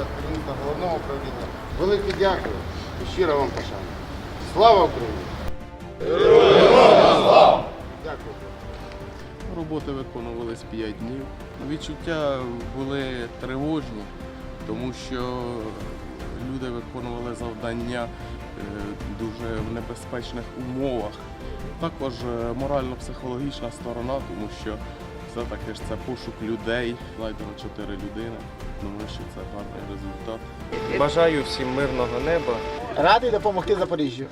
від головного управління. Велике дякую і щиро вам пошана. Слава Україні! Роботи виконувались 5 днів. Відчуття були тривожні, тому що люди виконували завдання е, дуже в небезпечних умовах. Також е, морально-психологічна сторона, тому що все-таки ж це пошук людей. Знайдено 4 людини. Думаю, що це гарний результат. Бажаю всім мирного неба. Радий допомогти Запоріжжю.